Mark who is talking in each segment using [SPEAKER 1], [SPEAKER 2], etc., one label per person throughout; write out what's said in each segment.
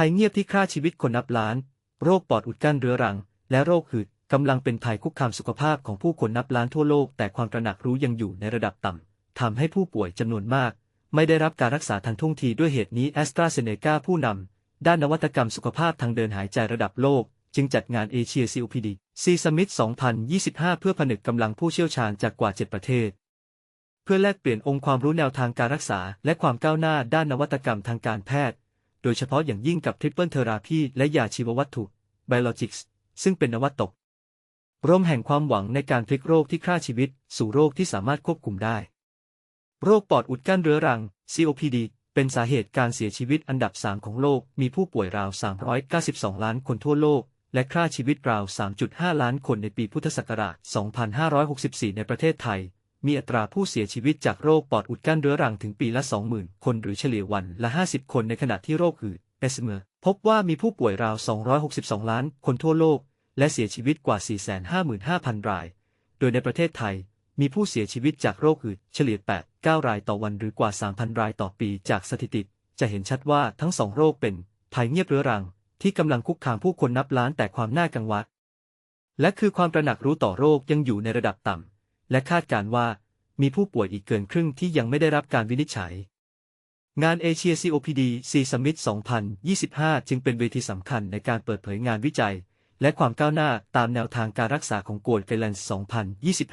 [SPEAKER 1] ภัยเงียบที่ฆ่าชีวิตคนนับล้าน โรคปอดอุดกั้นเรื้อรัง และโรคหืดกำลังเป็นภัยคุกคามสุขภาพของผู้คนนับล้านทั่วโลก แต่ความตระหนักรู้ยังอยู่ในระดับต่ำทำให้ผู้ป่วยจำนวนมาก ไม่ได้รับการรักษาทันท่วงทีด้วยเหตุนี้แอสตราเซเนกาผู้นำด้านนวัตกรรมสุขภาพทางเดินหายใจระดับโลก จึงจัดงานเอเชีย COPD C Summit 2025 เพื่อผนึกกำลังผู้เชี่ยวชาญจากกว่า 7 ประเทศ เพื่อแลกเปลี่ยนองค์ความรู้แนวทางการรักษา และความก้าวหน้าด้านนวัตกรรมทางการแพทย์ โดยเฉพาะอย่างยิ่งกับทริปเปิลเทอราพีและยาชีววัตถุ Biologics ซึ่งเป็นนวัตตกรมแห่งความหวังในการพลิกโรคที่ฆ่าชีวิต สู่โรคที่สามารถควบคุมได้ โรคปอดอุดกั้นเรื้อรัง COPD เป็นสาเหตุการเสียชีวิตอันดับ 3 ของโลก มีผู้ป่วยราว 392 ล้านคนทั่วโลก และฆ่าชีวิตราว 3.5 ล้านคนในปีพุทธศักราช 2564 ในประเทศไทย มีอัตราผู้เสียชีวิตจากโรคปอดอุดกั้นเรื้อรังถึงปีละ 20,000 คนหรือเฉลี่ยวันละ 50 คนในขณะที่โรคอื่นเอสเมอร์พบว่ามีผู้ป่วยราว 262 ล้าน คนทั่วโลก และเสียชีวิตกว่า 455,000 ราย โดยในประเทศไทย มีผู้เสียชีวิตจากโรคอื่นเฉลี่ย 8-9 รายต่อวันหรือกว่า 3,000 รายต่อปีจากสถิติ จะเห็นชัดว่าทั้งสองโรคเป็นภัยเงียบเรื้อรัง ที่กำลังคุกคามผู้คนนับล้านแต่ความน่ากังวลและคือความตระหนักรู้ต่อโรคยังอยู่ในระดับต่ำ และคาดการว่า มีผู้ป่วยอีกเกินครึ่งที่ยังไม่ได้รับการวินิจฉัย งานเอเชีย COPD C Summit 2025 จึงเป็นเวทีสำคัญในการเปิดเผยงานวิจัย และความก้าวหน้าตามแนวทางการรักษาของโกลไกแลนด์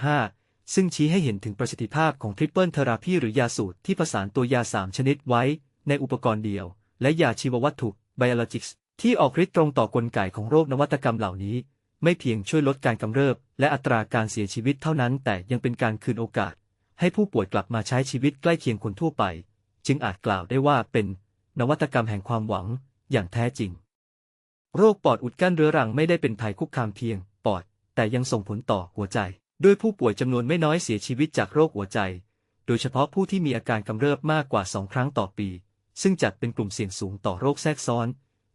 [SPEAKER 1] 2025 ซึ่งชี้ให้เห็นถึงประสิทธิภาพของทริปเปิลเทอราพีหรือยาสูตรที่ผสานตัวยา 3 ชนิดไว้ ในอุปกรณ์เดียว และยาชีววัตถุ Biologics ที่ออกฤทธิ์ตรงต่อกลไกของโรคนวัตกรรมเหล่านี้ ไม่เพียงช่วยลดการกำเริบ และอัตราการเสียชีวิตเท่านั้น แต่ยังเป็นการคืนโอกาส ให้ผู้ป่วยกลับมาใช้ชีวิตใกล้เคียงคนทั่วไป จึงอาจกล่าวได้ว่าเป็นนวัตกรรมแห่งความหวังอย่างแท้จริง โรคปอดอุดกั้นเรื้อรังไม่ได้เป็นภัยคุกคามเพียง ปอด แต่ยังส่งผลต่อหัวใจ ด้วยผู้ป่วยจำนวนไม่น้อยเสียชีวิตจากโรคหัวใจ โดยเฉพาะผู้ที่มีอาการกำเริบมากกว่า2ครั้งต่อปี ซึ่งจัดเป็นกลุ่มเสี่ยงสูงต่อโรคแทรกซ้อน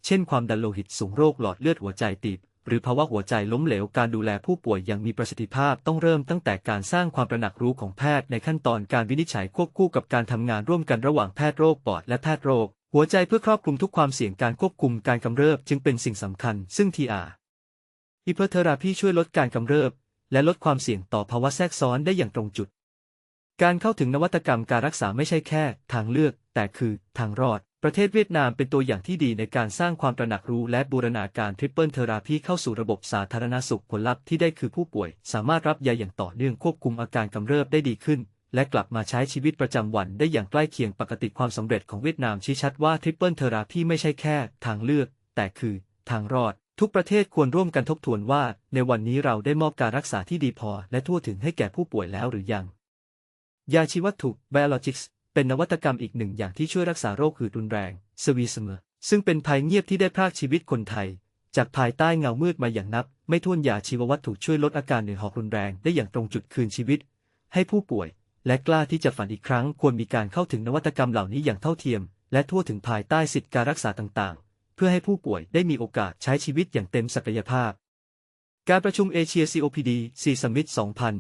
[SPEAKER 1] เช่นความดันโลหิตสูงโรคหลอดเลือดหัวใจตีบ หรือภาวะหัวใจล้มเหลวการดูแลผู้ป่วยอย่างมีประสิทธิภาพต้องเริ่มตั้งแต่การสร้างความตระหนักรู้ของแพทย์ในขั้นตอนการวินิจฉัยควบคู่กับการทำงานร่วมกันระหว่างแพทย์โรคปอดและแพทย์โรคหัวใจเพื่อครอบคลุมทุกความเสี่ยงการควบคุมการกำเริบจึงเป็นสิ่งสำคัญ ซึ่งทีอาฮิเปอร์เทอราพีช่วยลดการกำเริบ และลดความเสี่ยงต่อภาวะแทรกซ้อนได้อย่างตรงจุด การเข้าถึงนวัตกรรมการรักษาไม่ใช่แค่ ทางเลือก แต่คือทางรอด ประเทศเวียดนามเป็นตัวอย่างที่ดีในการสร้างความตระหนักรู้และบูรณาการทริปเปิลเทอราพีเข้าสู่ระบบสาธารณสุขผลลัพธ์ที่ได้คือผู้ป่วย สามารถรับยาอย่างต่อเนื่องควบคุมอาการกำเริบได้ดีขึ้น และกลับมาใช้ชีวิตประจำวันได้อย่างใกล้เคียงปกติความสำเร็จของเวียดนามชี้ชัดว่าทริปเปิลเทอราพีไม่ใช่แค่ ทางเลือก แต่คือ ทางรอด ทุกประเทศควรร่วมกันทบทวนว่า ในวันนี้เราได้มอบการรักษาที่ดีพอ และทั่วถึงให้แก่ผู้ป่วยแล้วหรือยัง ยาชีววัตถุ Biologics เป็นนวัตกรรมอีกหนึ่งอย่างที่ช่วยรักษาโรคหืดรุนแรงสวีเสมอ ซึ่งเป็นภัยเงียบที่ได้พรากชีวิตคนไทย จากภายใต้เงามืดมาอย่างนับ ไม่ถ้วนยาชีววัตถุช่วยลดอาการเหนื่อยหอบรุนแรงได้อย่างตรงจุดคืนชีวิต ให้ผู้ป่วย และกล้าที่จะฝันอีกครั้ง ควรมีการเข้าถึงนวัตกรรมเหล่านี้อย่างเท่าเทียม และทั่วถึงภายใต้สิทธิการรักษาต่างๆ เพื่อให้ผู้ป่วยได้มีโอกาสใช้ชีวิตอย่างเต็มศักยภาพการประชุมเอเชีย COPD C Summit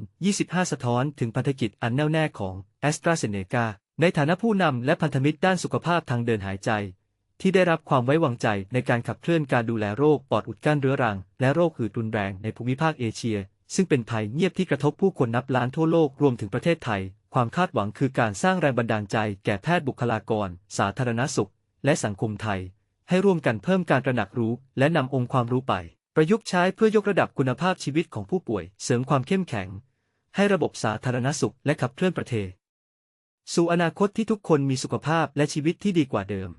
[SPEAKER 1] 2025 สะท้อนถึงพันธกิจอันแน่วแน่ของ a s t r a z e ซ e c a ในฐานะผู้นำและพันธมิตรด้านสุขภาพทางเดินหายใจ ที่ได้รับความไว้วางใจในการขับเคลื่อนการดูแลโรคปอดอุดกั้นเรื้อรัง และโรคหืดรุนแรงในภูมิภาคเอเชีย ซึ่งเป็นภัยเงียบที่กระทบผู้คนนับล้านทั่วโลกรวมถึงประเทศไทย ความคาดหวังคือการสร้างแรงบันดาลใจแก่แพทย์บุคลากร สาธารณสุข และสังคมไทย ให้ร่วมกันเพิ่มการตระหนักรู้ และนำองค์ความรู้ไป ประยุกต์ใช้เพื่อยกระดับคุณภาพชีวิตของผู้ป่วย เสริมความเข้มแข็ง ให้ระบบสาธารณสุขและขับเคลื่อนประเทศ สู่อนาคตที่ทุกคนมีสุขภาพและชีวิตที่ดีกว่าเดิม